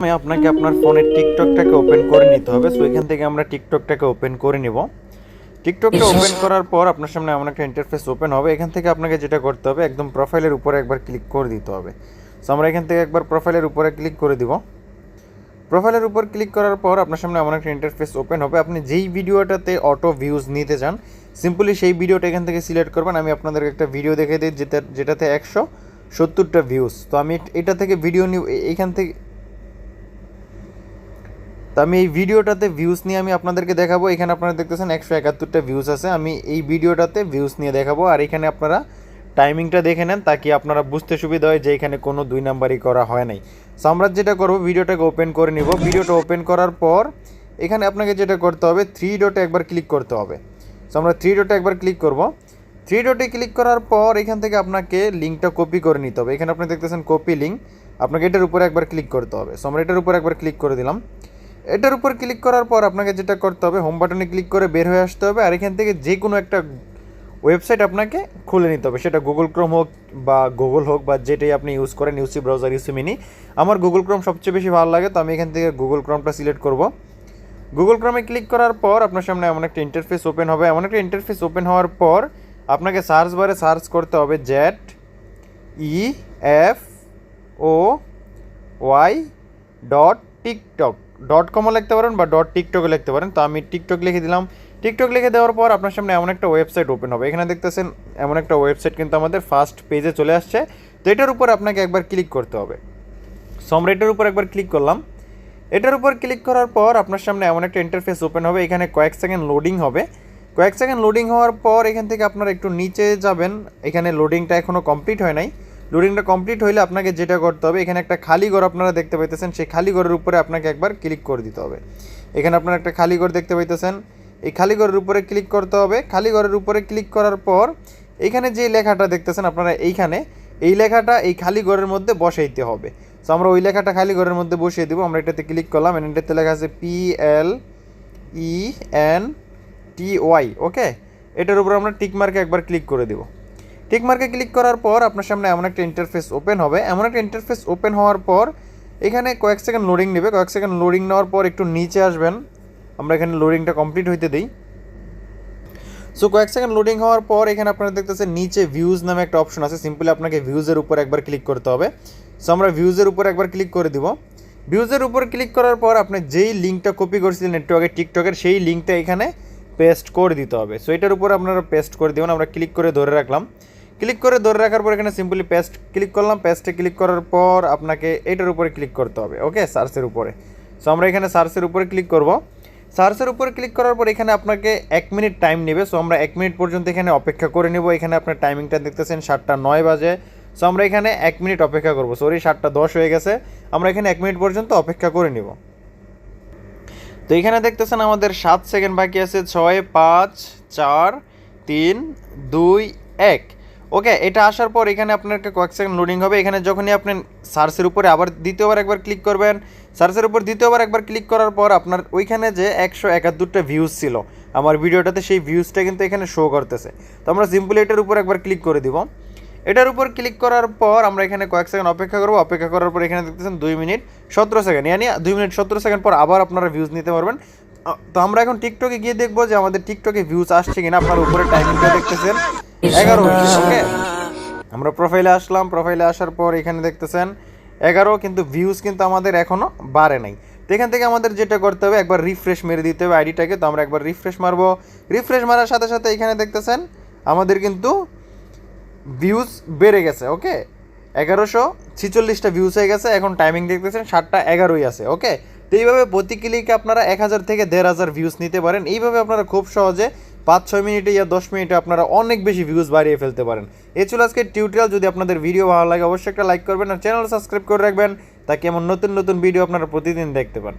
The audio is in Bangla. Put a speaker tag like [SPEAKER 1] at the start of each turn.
[SPEAKER 1] প্রথমে আপনাকে আপনার ফোনের টিকটকটাকে ওপেন করে নিতে হবে। সো এখান থেকে আমরা টিকটকটাকে ওপেন করে নিব। টিকটকটা ওপেন করার পর আপনার সামনে এমন একটা ইন্টারফেস ওপেন হবে। এখান থেকে আপনাকে যেটা করতে হবে একদম প্রোফাইলের উপরে একবার ক্লিক করে দিতে হবে। সো আমরা এখান থেকে একবার প্রোফাইলের উপরে ক্লিক করে দিব। প্রোফাইলের উপর ক্লিক করার পর আপনার সামনে এমন একটা ইন্টারফেস ওপেন হবে। আপনি যেই ভিডিওটাতে অটো ভিউজ নিতে চান সিম্পলি সেই ভিডিওটা এখান থেকে সিলেক্ট করবেন। আমি আপনাদেরকে একটা ভিডিও দেখে দিই যেটা যেটাতে একশো সত্তরটা ভিউজ তো আমি এটা থেকে ভিডিও নিব। এইখান থেকে তো আমি এই ভিডিওটাতে ভিউজ নিয়ে আমি আপনাদেরকে দেখাবো। এখানে আপনারা দেখতেছেন একশো একাত্তরটা ভিউজ আছে। আমি এই ভিডিওটাতে ভিউজ নিয়ে দেখাবো। আর এখানে আপনারা টাইমিংটা দেখে নেন তাকে আপনারা বুঝতে সুবিধা হয় যে এখানে কোনো দুই নাম্বারই করা হয় নাই। সো আমরা যেটা করব, ভিডিওটাকে ওপেন করে নিব। ভিডিওটা ওপেন করার পর এখানে আপনাকে যেটা করতে হবে থ্রি ডটে একবার ক্লিক করতে হবে। সো আমরা থ্রি ডটে একবার ক্লিক করব। থ্রি ডটে ক্লিক করার পর এখান থেকে আপনাকে লিঙ্কটা কপি করে নিতে হবে। এখানে আপনি দেখতেছেন কপি লিঙ্ক আপনাকে এটার উপরে একবার ক্লিক করতে হবে। সো আমরা এটার উপর একবার ক্লিক করে দিলাম। এটার উপর ক্লিক করার পর আপনাকে যেটা করতে হবে হোম বাটনে ক্লিক করে বের হয়ে আসতে হবে আর এখান থেকে যে কোনো একটা ওয়েবসাইট আপনাকে খুলে নিতে হবে। সেটা গুগল ক্রোম হোক বা গুগল হোক বা যেটাই আপনি ইউজ করেন ইউসি ব্রাউজার ইউসি মিনি আমার গুগল ক্রোম সবচেয়ে বেশি ভালো লাগে, তো আমি এখান থেকে গুগল ক্রোমটা সিলেক্ট করব। গুগল ক্রোমে ক্লিক করার পর আপনার সামনে এমন একটা ইন্টারফেস ওপেন হবে। এমন একটা ইন্টারফেস ওপেন হওয়ার পর আপনাকে সার্চ বারে সার্চ করতে হবে Z E F O Y dot TikTok dot কমও লিখতে পারেন বা ডট টিকটকে লিখতে পারেন। তো আমি টিকটক লিখে দিলাম। টিকটক লিখে দেওয়ার পর আপনার সামনে এমন একটা ওয়েবসাইট ওপেন হবে। এখানে দেখতেছেন এমন একটা ওয়েবসাইট কিন্তু আমাদের ফার্স্ট পেজে চলে আসছে। তো এটার উপর আপনাকে একবার ক্লিক করতে হবে। সো আমরা এটার উপর একবার ক্লিক করলাম। এটার উপর ক্লিক করার পর আপনার সামনে এমন একটা ইন্টারফেস ওপেন হবে। এখানে কয়েক সেকেন্ড লোডিং হবে। কয়েক সেকেন্ড লোডিং হওয়ার পর এখান থেকে আপনারা একটু নিচে যাবেন। এখানে লোডিংটা এখনও কমপ্লিট হয় নাই। লোডিংটা কমপ্লিট হইলে আপনাকে যেটা করতে হবে, এখানে একটা খালি ঘর আপনারা দেখতে পাইতেছেন, সেই খালি ঘরের উপরে আপনাকে একবার ক্লিক করে দিতে হবে। এখানে আপনারা একটা খালি ঘর দেখতে পাইতেছেন, এই খালি ঘরের উপরে ক্লিক করতে হবে। খালি ঘরের উপরে ক্লিক করার পর এখানে যে লেখাটা দেখতেছেন আপনারা এইখানে, এই লেখাটা এই খালি ঘরের মধ্যে বসাইতে হবে। সো আমরা ওই লেখাটা খালি ঘরের মধ্যে বসিয়ে দিব, আমরা এটাতে ক্লিক করলাম, and এটাতে লেখা আছে P L E N T Y okay এটার উপর আমরা টিক মার্কে একবার ক্লিক করে দেব। টিক মার্কে ক্লিক করার পর আপনার সামনে এমন একটা ইন্টারফেস ওপেন হবে। এমন একটা ইন্টারফেস ওপেন হওয়ার পর এখানে কয়েক সেকেন্ড লোডিং নেবে। কয়েক সেকেন্ড লোডিং নেওয়ার পর একটু নিচে আসবেন। আমরা এখানে লোডিংটা কমপ্লিট হইতে দিই। সো কয়েক সেকেন্ড লোডিং হওয়ার পর এখানে আপনারা দেখতেছেন নিচে ভিউজ নামে একটা অপশন আছে। সিম্পলি আপনাকে ভিউজের উপর একবার ক্লিক করতে হবে। সো আমরা ভিউজের উপর একবার ক্লিক করে দিব। ভিউজের উপর ক্লিক করার পর আপনি যেই লিঙ্কটা কপি করেছিলেন নেটওয়ার্কে টিকটকের সেই লিঙ্কটা এখানে পেস্ট করে দিতে হবে। সো এটার উপর আপনারা পেস্ট করে দেবেন। আমরা ক্লিক করে ধরে রাখলাম। ক্লিক করে ধরে রাখার পর এখানে সিম্পলি পেস্ট ক্লিক করলাম পেস্টে ক্লিক করার পর আপনাকে এটার উপরে ক্লিক করতে হবে ওকে সার্চের উপরে। সো আমরা এখানে সার্চের উপরে ক্লিক করব। সার্চের উপরে ক্লিক করার পর এখানে আপনাকে এক মিনিট টাইম নেবে। সো আমরা এক মিনিট পর্যন্ত এখানে অপেক্ষা করে নেব। এখানে আপনার টাইমিংটা দেখতেছেন, সাতটা নয় বাজে। সো আমরা এখানে এক মিনিট অপেক্ষা করব। সরি সাতটা দশ হয়ে গেছে। আমরা এখানে এক মিনিট পর্যন্ত অপেক্ষা করে নেব। তো এখানে দেখতেছেন আমাদের সাত সেকেন্ড বাকি আছে। ছয়, পাঁচ, চার, তিন, দুই, এক। ওকে এটা আসার পর এখানে আপনাকে কয়েক সেকেন্ড লোডিং হবে। এখানে যখনই আপনি সার্চের উপরে আবার দ্বিতীয়বার একবার ক্লিক করবেন, সার্চের উপর দ্বিতীয়বার একবার ক্লিক করার পর আপনার ওইখানে যে একশো একাত্তরটা ভিউজ ছিল, আমার ভিডিওটাতে সেই ভিউজটা কিন্তু এখানে শো করতেছে। তো আমরা সিম্পলি এটার উপর একবার ক্লিক করে দিব। এটার উপর ক্লিক করার পর আমরা এখানে কয়েক সেকেন্ড অপেক্ষা করব। অপেক্ষা করার পর এখানে দেখতেছেন দুই মিনিট সতেরো সেকেন্ড ইয়ানি দুই মিনিট সতেরো সেকেন্ড পর আবার আপনারা ভিউজ নিতে পারবেন। তো আমরা এখন টিকটকে গিয়ে দেখব যে আমাদের টিকটকে ভিউজ আসছে কিনা। আপনার উপরে টাইমিংটা দেখতেছেন। এগারো ওকে। আমরা প্রোফাইলে আসলাম প্রোফাইলে আসার পর এখানে দেখতেছেন এগারো কিন্তু ভিউজ কিন্তু আমাদের এখনও বাড়ে নাই। তো এখান থেকে আমাদের যেটা করতে হবে একবার রিফ্রেশ মেরে দিতে হবে আইডিটাকে তো আমরা একবার রিফ্রেশ মারবো। রিফ্রেশ মারার সাথে সাথে এখানে দেখতেছেন আমাদের কিন্তু ভিউজ বেড়ে গেছে ওকে? এগারোশো ছিচল্লিশটা ভিউজ হয়ে গেছে এখন টাইমিং দেখতেছেন সাতটা এগারোই আছে ওকে? তো এইভাবে প্রতি ক্লিকে আপনারা এক হাজার থেকে দেড় হাজার ভিউজ নিতে পারেন। এইভাবে আপনারা খুব সহজে পাঁচ ছয় মিনিটে ইয়া দশ মিনিটে আপনারা অনেক বেশি ভিউজ বাড়িয়ে ফেলতে পারেন। এ ছিল আজকে টিউটোরিয়াল যদি আপনাদের ভিডিও ভালো লাগে, অবশ্যই একটা লাইক করবেন আর চ্যানেল সাবস্ক্রাইব করে রাখবেন। তাকে এমন নতুন নতুন ভিডিও আপনারা প্রতিদিন দেখতে পান